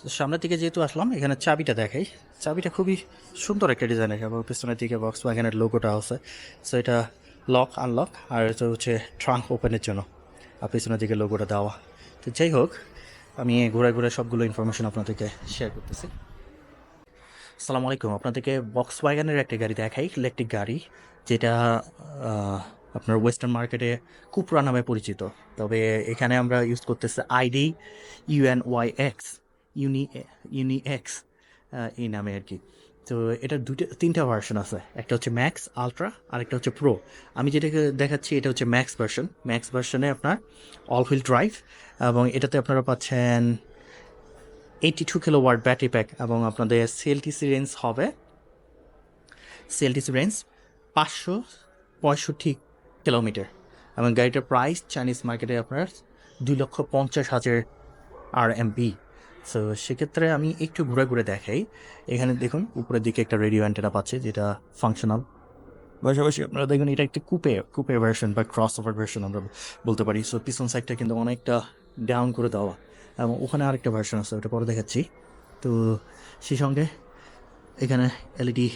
তো সামনের দিকে যেহেতু আসলাম, এখানে চাবিটা দেখাই। চাবিটা খুবই সুন্দর একটা ডিজাইন এবং পিছনের দিকে বক্স ওয়াগনের লোগোটা আছে। সো এটা লক আনলক আর এটা হচ্ছে ট্রাঙ্ক ওপেনের জন্য। আর পিছনের দিকে লোগোটা দেওয়া। তো যাই হোক, আমি ঘুরে ঘুরে সবগুলো ইনফরমেশন আপনাদেরকে শেয়ার করতেছি। আসসালামু আলাইকুম। আপনাদেরকে বক্স ওয়াগানের একটা গাড়ি দেখাই ইলেকট্রিক গাড়ি, যেটা আপনার ওয়েস্টার্ন মার্কেটে কুপরা নামে পরিচিত। তবে এখানে আমরা ইউজ করতেছি ID UN Y X uni uni X এই নামে আর কি। তো এটার দুটো তিনটা ভার্সন আছে। একটা হচ্ছে ম্যাক্স আলট্রা আর একটা হচ্ছে প্রো আমি যেটাকে দেখাচ্ছি, এটা হচ্ছে ম্যাক্স ভার্সন ম্যাক্স ভার্সনে আপনার অল হুইল ড্রাইভ এবং এটাতে আপনারা পাচ্ছেন eighty two kilowatt battery pack এবং আপনাদের সিএলটিসি রেঞ্জ হবে সিএলটিসি রেঞ্জ পাঁচশো পঁয়ষট্টি কিলোমিটার এবং গাড়িটার প্রাইস চাইনিজ মার্কেটে আপনার দুই লক্ষ পঞ্চাশ হাজার আর এমপি সো সেক্ষেত্রে আমি একটু ঘুরে ঘুরে দেখাই। এখানে দেখুন, উপরের দিকে একটা রেডিও অ্যান্টেনা পাচ্ছে, যেটা ফাংশনাল পাশাপাশি আপনারা দেখুন, এটা একটা কুপে কুপে ভার্সন বা ক্রস ওভার ভার্সন আমরা বলতে পারি। সো পিছন সাইডটা কিন্তু অনেকটা ডাউন করে দেওয়া। এবং ওখানে আরেকটা ভার্সন আছে, ওটা পরে দেখাচ্ছি। তো, সেই সঙ্গে এখানে এলইডি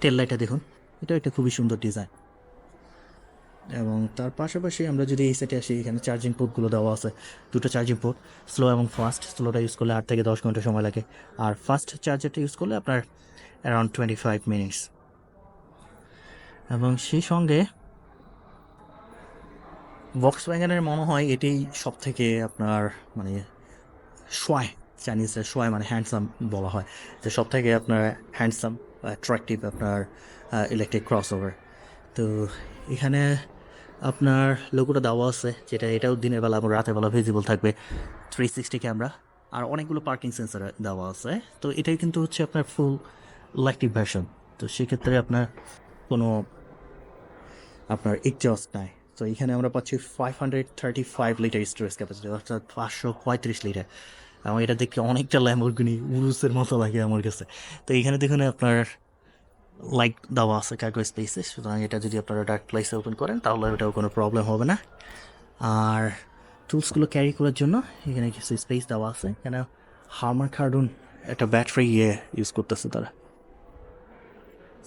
টেল লাইটটা দেখুন। এটা একটা খুবই সুন্দর ডিজাইন এবং তার পাশাপাশি আমরা যদি এই সেটে আসি, এখানে চার্জিং পোর্টগুলো দেওয়া আছে। দুটো চার্জিং পোর্ট স্লো এবং ফাস্ট স্লোটা ইউজ করলে আট থেকে দশ ঘণ্টা সময় লাগে। আর ফাস্ট চার্জারটা ইউজ করলে আপনার অ্যারাউন্ড টোয়েন্টি ফাইভ মিনিটস এবং সেই সঙ্গে বক্স ওয়াগনের মনে হয় এটাই সব থেকে আপনার মানে সোয়াই চাইনিজের সোয়াই মানে হ্যান্ডসাম বলা হয়। যে সব থেকে আপনার হ্যান্ডসাম অ্যাট্রাকটিভ আপনার ইলেকট্রিক ক্রস ওভার তো এখানে আপনার লোগোটা দেওয়া আছে, যেটা এটাও দিনের বেলা এবং রাতের বেলা ভিজিবল থাকবে। থ্রি সিক্সটি ক্যামেরা আর অনেকগুলো পার্কিং সেন্সার দেওয়া আছে। তো এটাই কিন্তু হচ্ছে আপনার ফুল ইলেকট্রিক ভার্সন তো সেক্ষেত্রে আপনার কোনো আপনার এক্সজস্ট নাই। তো এখানে আমরা পাচ্ছি five hundred thirty five litre storage capacity অর্থাৎ পাঁচশো পঁয়ত্রিশ লিটার এবং এটা দেখতে অনেকটা ল্যাম্বরগিনি উরুসের মতো লাগে আমার কাছে। তো এখানে দেখুন আপনার লাইট দেওয়া আছে কার্গো স্পেসে সুতরাং এটা যদি আপনারা ডার্ক প্লেসে ওপেন করেন, তাহলে ওটাও কোনো প্রবলেম হবে না। আর টুলসগুলো ক্যারি করার জন্য, এখানে কিছু স্পেস দেওয়া আছে। এখানে হার্মার কার্ডুন একটা ব্যাটারি ইয়ে ইউজ করতেছে তারা।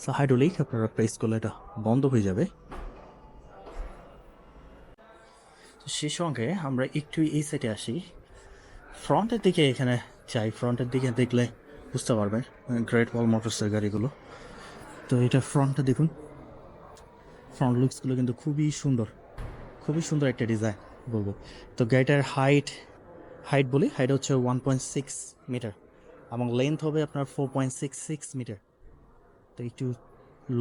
সো হাইড্রোলিক আপনারা প্রেস করলে এটা বন্ধ হয়ে যাবে। সেই সঙ্গে আমরা একটু এই সাইডে আসি। ফ্রন্টের দিকে এখানে চাই ফ্রন্টের দিকে দেখলে বুঝতে পারবেন গ্রেট ওয়াল মোটরসের গাড়িগুলো। তো এটা ফ্রন্টটা দেখুন। ফ্রন্ট লুকসগুলো কিন্তু খুবই সুন্দর। খুবই সুন্দর একটা ডিজাইন বলব। তো গাড়িটার হাইট হাইট বলি হাইট হচ্ছে ওয়ান পয়েন্ট সিক্স মিটার এবং লেন্থ হবে আপনার four point six six metre তো একটু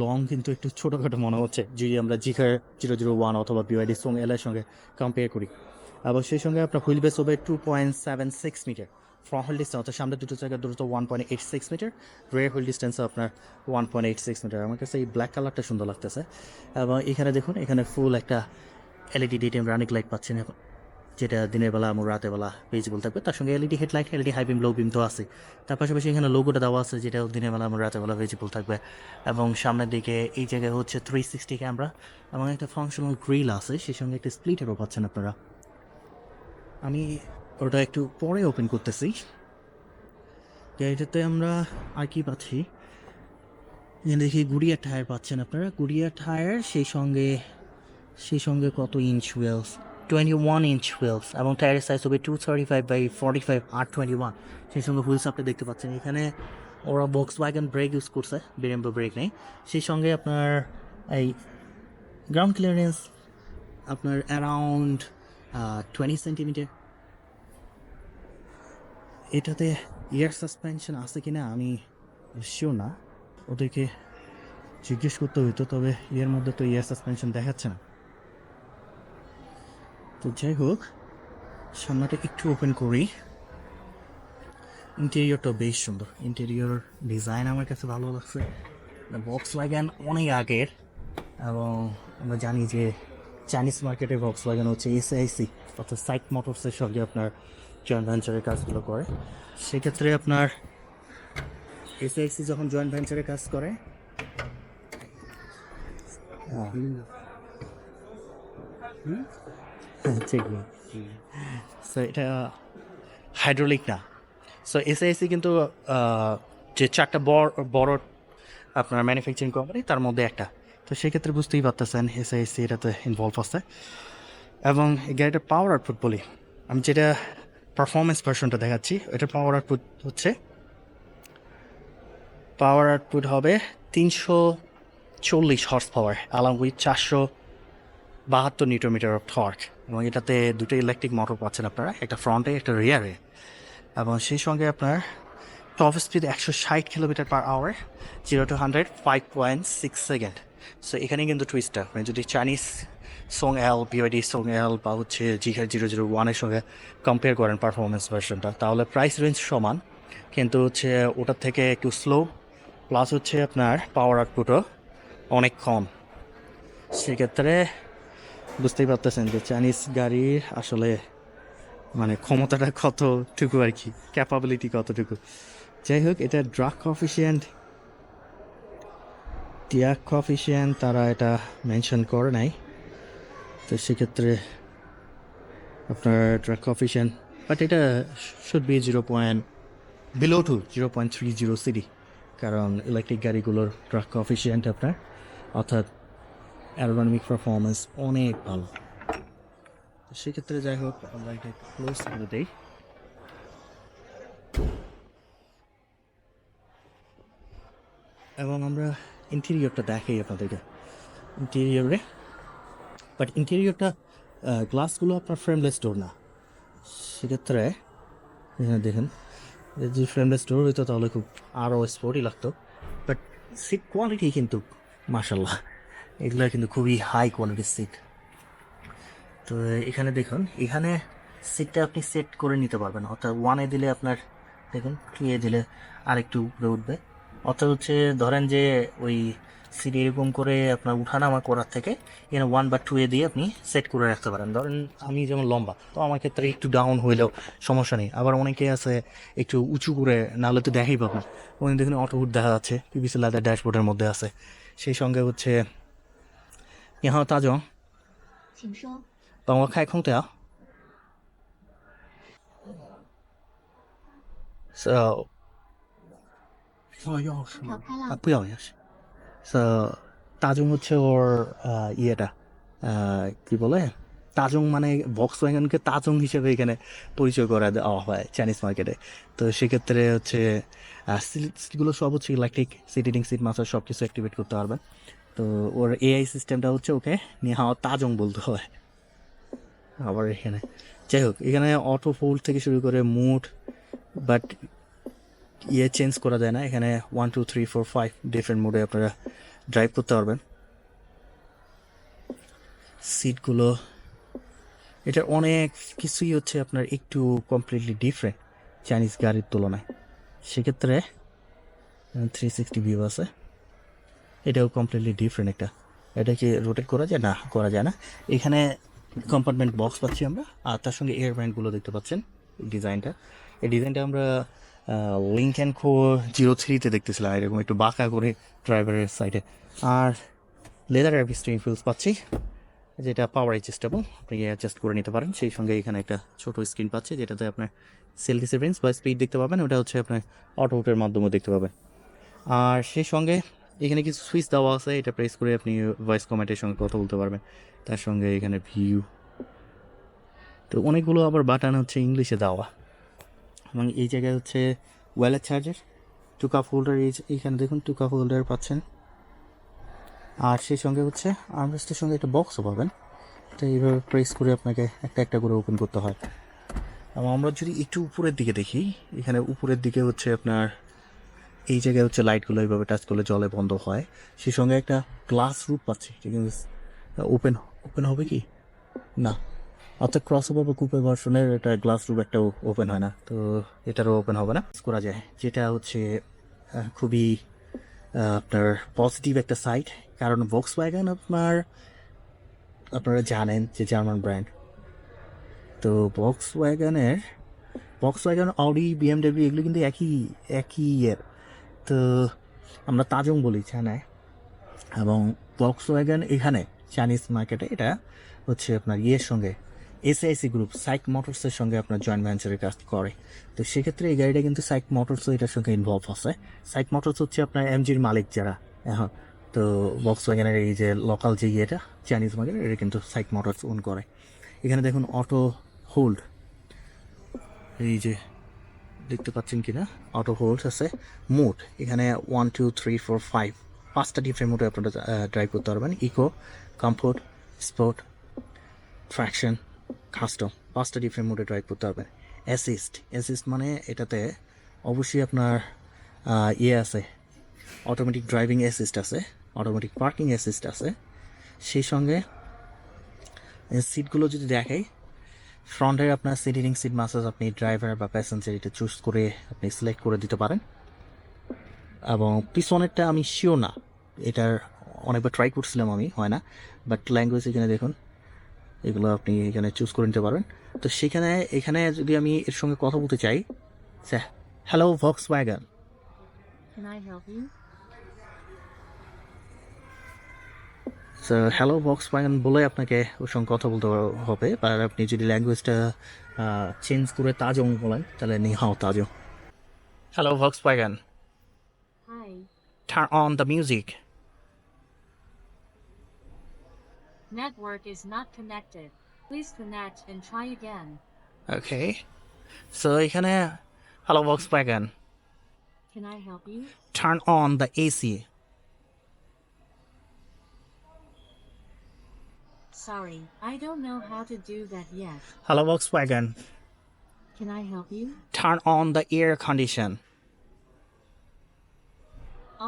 লং কিন্তু একটু ছোটোখাটো মনে হচ্ছে, যদি আমরা জিখার জিরো জিরো ওয়ান অথবা বিওয়াইডি সোং এল এর সঙ্গে কম্পেয়ার করি। এবং সেই সঙ্গে আপনার হুইল বেস হবে two point seven six metre front wheel distance অর্থাৎ সামনে দুটো জায়গায় দুটো one point eight six metre rear wheel distance আপনার one point eight six metre আমার কাছে এই ব্ল্যাক কালারটা সুন্দর লাগতেছে। এবং এখানে দেখুন, এখানে ফুল একটা LED D DTM running light পাচ্ছেন এখন, যেটা দিনের বেলা এবং রাতের বেলা ভিজিবল থাকবে। তার সঙ্গে LED headlight LED high beam low beam তো আছে তার পাশাপাশি এখানে লোগোটা দেওয়া আছে যেটা দিনের বেলা এবং রাতের বেলা ভিজিবল থাকবে। এবং সামনের দিকে এই জায়গায় হচ্ছে থ্রি সিক্সটি ক্যামেরা এবং একটা ফাংশনাল গ্রিল আছে, সেই সঙ্গে একটা স্প্লিটারও পাচ্ছেন আপনারা। আমি ওটা একটু পরে ওপেন করতেছি। গাড়িটাতে আমরা আর কি পাচ্ছি? দেখি গুড়িয়া টায়ার পাচ্ছেন আপনারা। গুড়িয়া টায়ার সেই সঙ্গে সেই সঙ্গে কত inch wheels twenty one inch wheels এবং টায়ারের সাইজ হবে two thirty five by forty five R twenty one সেই সঙ্গে হুইলস আপনি দেখতে পাচ্ছেন। এখানে ওরা বক্স ওয়াগন ব্রেক ইউজ করছে বেরেম্বো ব্রেক নেই। সেই সঙ্গে আপনার এই গ্রাউন্ড ক্লিয়ারেন্স আপনার অ্যারাউন্ড টোয়েন্টি সেন্টিমিটার এটাতে এয়ার সাসপেনশন আছে কি না আমি শিও না। ওদেরকে জিজ্ঞেস করতে হইতো, তবে এর মধ্যে তো এয়ার সাসপেনশন দেখাচ্ছে না। তো যাই হোক, সামনাটা একটু ওপেন করি। ইন্টেরিয়রটা বেশ সুন্দর। ইন্টেরিয়র ডিজাইন আমার কাছে ভালো লাগছে। বক্স ওয়াগান অনেক আগের, এবং আমরা জানি যে চাইনিজ মার্কেটে বক্স ওয়াগান হচ্ছে এসআইসি অর্থাৎ সাইট মোটরসের সঙ্গে আপনার জয়েন্ট ভেঞ্চারের কাজগুলো করে। সেক্ষেত্রে আপনার এসআইসি যখন জয়েন্ট ভেঞ্চারে কাজ করে হ্যাঁ। হ্যাঁ, সো এটা হাইড্রোলিক না। সো এসআইসি কিন্তু যে চারটা বড় বড় আপনার ম্যানুফ্যাকচারিং কোম্পানি তার মধ্যে একটা। তো সেক্ষেত্রে বুঝতেই পারতেছেন এসআইসি এটাতে ইনভলভ আছে। এবং এই গাড়িটার পাওয়ার আউটপুট বলি। আমি যেটা পারফরমেন্স ভার্সনটা দেখাচ্ছি। এটা পাওয়ার আউটপুট হচ্ছে। পাওয়ার আউটপুট হবে তিনশো চল্লিশ হর্স পাওয়ার অ্যালং উইথ চারশো বাহাত্তর নিউটোমিটার অফ থর্ক এবং এটাতে দুটো ইলেকট্রিক মোটর পাচ্ছেন আপনারা, একটা ফ্রন্টে একটা রিয়ারে এবং সেই সঙ্গে আপনার টপ স্পিড একশো ষাট kilometre per hour zero to hundred five point six second so এখানে কিন্তু টুইস্টটা মানে যদি Chinese Song L BYD Song L বা হচ্ছে জিহার জিরো জিরো ওয়ানের সঙ্গে কম্পেয়ার করেন পারফরমেন্স ভার্সনটা তাহলে প্রাইস রেঞ্জ সমান, কিন্তু হচ্ছে ওটার থেকে একটু স্লো প্লাস হচ্ছে আপনার পাওয়ার আউটপুটও অনেক কম। সেক্ষেত্রে বুঝতেই পারতেছেন যে চাইনিজ গাড়ির আসলে মানে ক্ষমতাটা কতটুকু আর কি ক্যাপাবিলিটি কতটুকু। যাই হোক এটা ড্রাগ কফিসিয়েন্ট টিয়াক কফিসিয়েন্ট তারা এটা মেনশন করে নাই। তো সেক্ষেত্রে আপনার ড্রাগ কফিসিয়েন্ট বাট এটা should be zero point below to zero point three zero CD কারণ ইলেকট্রিক গাড়িগুলোর ড্রাগ কফিসিয়েন্ট আপনার, অর্থাৎ অ্যারোনমিক পারফরমেন্স অনেক ভালো। সেক্ষেত্রে যাই হোক আমরা এটা ক্লোজ করে দিই। এবং আমরা ইন্টেরিয়রটা দেখাই আপনাদেরকে। ইন্টেরিয়রে বাট ইন্টেরিয়রটা গ্লাসগুলো আপনার ফ্রেমলেস ডোর না। সেক্ষেত্রে দেখেন যদি ফ্রেমলেস ডোর হইতো তাহলে খুব আরও স্পোর্টই লাগতো। বাট সিট কোয়ালিটি কিন্তু মাসাল্লাহ এগুলো কিন্তু খুবই হাই কোয়ালিটির সিট তো এখানে দেখুন, এখানে সিটটা আপনি সেট করে নিতে পারবেন। অর্থাৎ ওয়ানে দিলে আপনার, দেখুন টুয়ে দিলে আরেকটু উপরে উঠবে। অর্থাৎ হচ্ছে ধরেন যে ওই সিডি এরকম করে আপনার উঠানামা করার থেকে এখানে ওয়ান বা টু এ দিয়ে আপনি সেট করে রাখতে পারেন। ধরেন আমি যেমন লম্বা, তো আমার ক্ষেত্রে একটু ডাউন হইলেও সমস্যা নেই। আবার অনেকে আছে একটু উঁচু করে, নাহলে তো দেখাই পাবেন ওখানে দেখুন, অটোহুড দেখা যাচ্ছে পিভিসি লাদার ড্যাশবোর্ডের মধ্যে আছে। সেই সঙ্গে হচ্ছে ইহা হ্যাঁ, তাজ। বাংলা খায় খুঁতে হ্যাঁ? 要钥匙调吗？开了。啊，不要也是。So 大众হচ্ছে ওর আহ, ইয়েটা আহ, কি বলে তাজং মানে বক্স ওয়াগনকে তাজং হিসেবে এখানে পরিচয় করে দেওয়া হয় চাইনিজ মার্কেটে তো সেক্ষেত্রে হচ্ছে সিটগুলো সব হচ্ছে ইলেকট্রিক সিটিং সিট মাসাজ সব কিছু অ্যাক্টিভেট করতে পারবেন তো ওর এআই সিস্টেমটা হচ্ছে ওকে নিয়ে হাওয়া তাজং বলতে হয় আবার এখানে যাই হোক এখানে অটো ফোল্ড থেকে শুরু করে মুড বাট ইয়ে চেঞ্জ করা যায় না। এখানে one two three four five different মোডে আপনারা ড্রাইভ করতে পারবেন। সিটগুলো এটা অনেক কিছুই হচ্ছে আপনার একটু কমপ্লিটলি ডিফারেন্ট চাইনিজ গাড়ির তুলনায়। সেক্ষেত্রে থ্রি সিক্সটি ভিউ আছে। এটাও কমপ্লিটলি ডিফারেন্ট একটা। এটা কি রোটেট করা যায়? না, করা যায় না। এখানে কম্পার্টমেন্ট বক্স পাচ্ছি আমরা। আর তার সঙ্গে এয়ার ব্যান্ডগুলো দেখতে পাচ্ছেন ডিজাইনটা এই ডিজাইনটা আমরা লিঙ্ক অ্যান্ড কো জিরো থ্রিতে দেখতেছিলাম, এরকম একটু বাঁকা করে ড্রাইভারের সাইডে আর লেদার স্টিং ফিলস পাচ্ছি, যেটা পাওয়ার অ্যাডজাস্টেবল আপনি অ্যাডজাস্ট করে নিতে পারেন। সেই সঙ্গে এখানে একটা ছোট স্ক্রিন পাচ্ছে, যেটাতে আপনার সেল ডিসিপ্লিন্স বা স্পিড দেখতে পাবেন, ওটা হচ্ছে আপনার অটো উটের মাধ্যমে দেখতে পাবেন। আর সেই সঙ্গে এখানে কিছু সুইচ দেওয়া আছে, এটা প্রেস করে আপনি ভয়েস কমেন্টের সঙ্গে কথা বলতে পারবেন। তার সঙ্গে এখানে ভিউ তো অনেকগুলো আবার বাটন হচ্ছে ইংলিশে দেওয়া। এবং এই জায়গায় হচ্ছে wallet charger two cup holder এই এইখানে দেখুন টু কাপ হোল্ডার পাচ্ছেন। আর সেই সঙ্গে হচ্ছে আর্মরেস্টের সঙ্গে একটা বক্সও পাবেন। তো এইভাবে প্রেস করে আপনাকে একটা একটা করে ওপেন করতে হয়। এবং আমরা যদি একটু উপরের দিকে দেখি, এখানে উপরের দিকে হচ্ছে আপনার এই জায়গায় হচ্ছে লাইটগুলো এইভাবে টাচ করলে জলে বন্ধ হয়। সেই সঙ্গে একটা গ্লাস রুপ পাচ্ছি। ওপেন ওপেন হবে কি? না। অর্থাৎ ক্রস ওভার বা কুপে ভার্সনের এটা গ্লাস রুপ একটা ওপেন হয় না। তো এটারও ওপেন হবে না। করা যায়। যেটা হচ্ছে খুবই আপনার পজিটিভ একটা সাইট কারণ ভক্স ওয়াগান আপনার, আপনারা জানেন যে জার্মান ব্র্যান্ড তো বক্স ওয়াগানের বক্স ওয়াগান অডি বিএমডাব্লিউ এগুলো কিন্তু একই একই ইয়ের তো আমরা তাজং বলি চায়নায় এবং বক্স ওয়াগান এখানে চাইনিজ মার্কেটে এটা হচ্ছে আপনার ইয়ের সঙ্গে এসআইসি গ্রুপ সাইক মোটরসের সঙ্গে আপনার জয়েন্ট ভেঞ্চারের কাজ করে। তো সেক্ষেত্রে এই গাড়িটা কিন্তু সাইক মোটরসও এটার সঙ্গে ইনভলভ আছে। সাইক মোটরস হচ্ছে আপনার এমজির মালিক যারা, এখন। তো বক্স ওয়াগনের এই যে লোকাল যে ইয়েটা চাইনিজ মার্কেট এটা কিন্তু সাইক মোটরস ওন করে। এখানে দেখুন অটো হোল্ড এই যে দেখতে পাচ্ছেন কি না অটো হোল্ড আছে। মোড এখানে one two three four five পাঁচটা ডিফারেন্ট মোডে আপনারা ড্রাইভ করতে পারবেন। Eco comfort sport traction custom পাঁচটা ডিফারেন্ট মোডে ড্রাইভ করতে পারবেন অ্যাসিস্ট অ্যাসিস্ট মানে এটাতে অবশ্যই আপনার ইয়ে আছে। অটোমেটিক ড্রাইভিং অ্যাসিস্ট আছে অটোমেটিক পার্কিং অ্যাসিস্ট আছে। সেই সঙ্গে সিটগুলো যদি দেখাই ফ্রন্টের আপনার সিট সিট মাসাজ আপনি ড্রাইভার বা প্যাসেঞ্জার এটা চুজ করে আপনি সিলেক্ট করে দিতে পারেন। এবং পিছনেরটা আমি শিওর না। এটার অনেকবার ট্রাই করছিলাম আমি, হয় না। বাট ল্যাঙ্গুয়েজ এখানে দেখুন এগুলো আপনি এখানে চুজ করে নিতে পারবেন। তো সেখানে এখানে যদি আমি এর সঙ্গে কথা বলতে চাই hello Volkswagen hello Volkswagen বলে আপনাকে ওর সঙ্গে কথা বলতে হবে আর আপনি যদি ল্যাঙ্গুয়েজটা চেঞ্জ করে তাজং বলেন তাহলে নিহাও তাজং। Hello Volkswagen Hi. turn on the Network is not connected. Please connect and try again. okay so এখানে hello box wagon Can I help you? turn on the AC Sorry, I don't know how to do that yet. hello Volkswagen Can I help you? turn on the air condition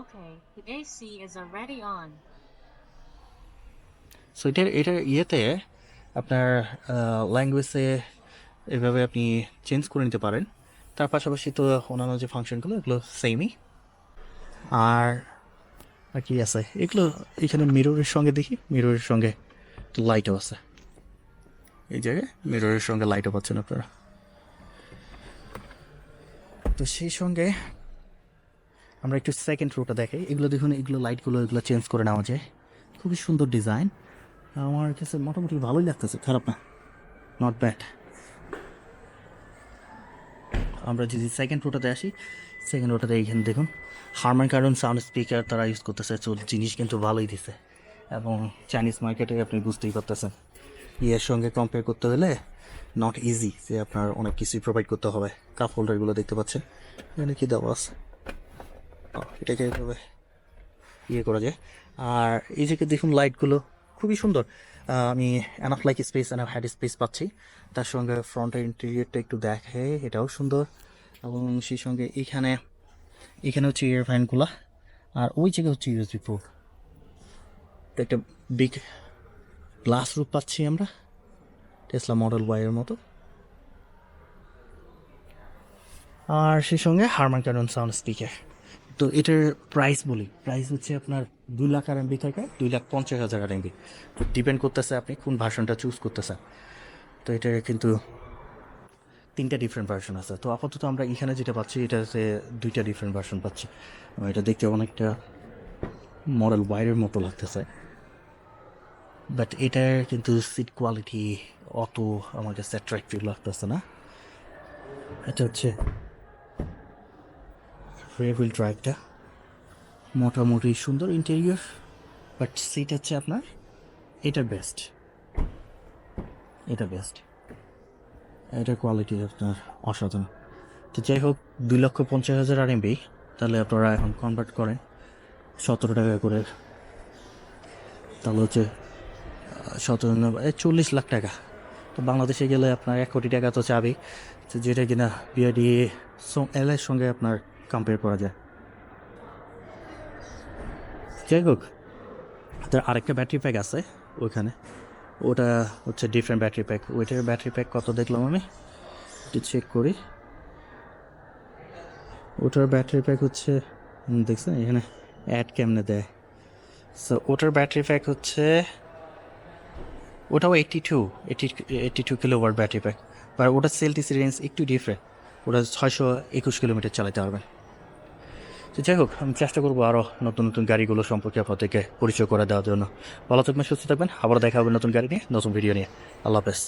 Okay, the AC is already on. So এটার এটার ইয়েতে আপনার ল্যাঙ্গুয়েজে এভাবে আপনি change করে নিতে পারেন। তার পাশাপাশি তো অন্যান্য যে ফাংশনগুলো এগুলো সেমই আর আর কি আছে, এগুলো এখানে মিররের সঙ্গে দেখি মিররের সঙ্গে লাইটও আছে। এই জায়গায় মিররের সঙ্গে লাইটও পাচ্ছেন আপনারা। তো সেই সঙ্গে আমরা একটু সেকেন্ড রোটা দেখাই। এগুলো দেখুন, এগুলো লাইটগুলো এগুলো চেঞ্জ করে নেওয়া যায়। খুবই সুন্দর ডিজাইন আমার কাছে মোটামুটি ভালোই লাগতেছে, খারাপ না নট ব্যাড আমরা যদি সেকেন্ড রোটাতে আসি সেকেন্ড রোটাতে এইখানে দেখুন হারমান কারণ সাউন্ড স্পিকার তারা ইউজ করতেছে, তো জিনিস কিন্তু ভালোই দিছে। এবং চাইনিজ মার্কেটে আপনি বুঝতেই পারতেছেন, ইয়ের সঙ্গে কম্পেয়ার করতে হলে নট ইজি যে আপনার অনেক কিছুই প্রোভাইড করতে হবে। কাপ হোল্ডারগুলো দেখতে পাচ্ছেন, এখানে কী দেওয়া আছে? এটাকে এভাবে ইয়ে করা যায়। আর এই যে দেখুন লাইটগুলো খুবই সুন্দর। আমি enough like space enough head space পাচ্ছি। তার সঙ্গে ফ্রন্টের ইন্টেরিয়রটা একটু দেখে, এটাও সুন্দর। এবং সেই সঙ্গে এখানে এখানে হচ্ছে ইয়ার ফ্যানগুলো আর ওই জায়গায় হচ্ছে ইউএসবি পোর্ট তো একটা বিগ গ্লাস রূপ পাচ্ছি আমরা টেসলা মডেল ওয়াইয়ের মতো। আর সেই সঙ্গে হারমান কারণ সাউন্ড স্পিকার তো এটার প্রাইস বলি। প্রাইস হচ্ছে আপনার দুই লাখ আর এমবি থেকে, দুই লাখ পঞ্চাশ হাজার আর এমবি তো ডিপেন্ড করতেছে আপনি কোন ভার্সনটা চুজ করতেছেন তো এটার কিন্তু তিনটা ডিফারেন্ট ভার্সন আছে। তো আপাতত আমরা এখানে যেটা পাচ্ছি, এটাতে দুইটা ডিফারেন্ট ভার্সন পাচ্ছি। এটা দেখতে অনেকটা মডেল ওয়াইরের মতো লাগতেছে। বাট এটার কিন্তু সিট কোয়ালিটি অত আমার কাছে অ্যাট্রাক্টিভ লাগতেছে না। এটা হচ্ছে হুইল ড্রাইভটা মোটামুটি সুন্দর ইন্টেরিয়র বাট সিট হচ্ছে আপনার, এটা বেস্ট এটা বেস্ট এটা কোয়ালিটি আপনার অসাধারণ। তো যাই হোক, দুই লক্ষ পঞ্চাশ হাজার আর এমবি তাহলে আপনারা এখন কনভার্ট করেন। সতেরো টাকা করে। তাহলে হচ্ছে সতেরো এই চল্লিশ লাখ টাকা। তো বাংলাদেশে গেলে আপনার এক কোটি টাকা তো চাবি তো যেটা কিনা বিআরডি এল এর সঙ্গে আপনার কম্পেয়ার করা যায়। যাই হোক তার আরেকটা ব্যাটারি প্যাক আছে ওইখানে। ওটা হচ্ছে ডিফারেন্ট ব্যাটারি প্যাক ওইটার ব্যাটারি প্যাক কত দেখলাম আমি? একটু চেক করি। ওটার ব্যাটারি প্যাক হচ্ছে দেখছেন এখানে অ্যাড কেমনে দেয়? সো ওটার ব্যাটারি প্যাক হচ্ছে, ওটাও eighty two eighty eighty two kilowatt battery pack বা ওটার সেলটিসি রেঞ্জ একটু ডিফারেন্ট ওটা ছয়শো একুশ কিলোমিটার চালাতে পারবেন। তো যাই হোক, আমি চেষ্টা করব আরও নতুন নতুন গাড়িগুলো সম্পর্কে আপনাদেরকে পরিচয় করে দেওয়ার জন্য। ভালো থাকবেন, সুস্থ থাকবেন। আবার দেখা হবে নতুন গাড়ি নিয়ে, নতুন ভিডিও নিয়ে। আল্লাহ হাফেজ।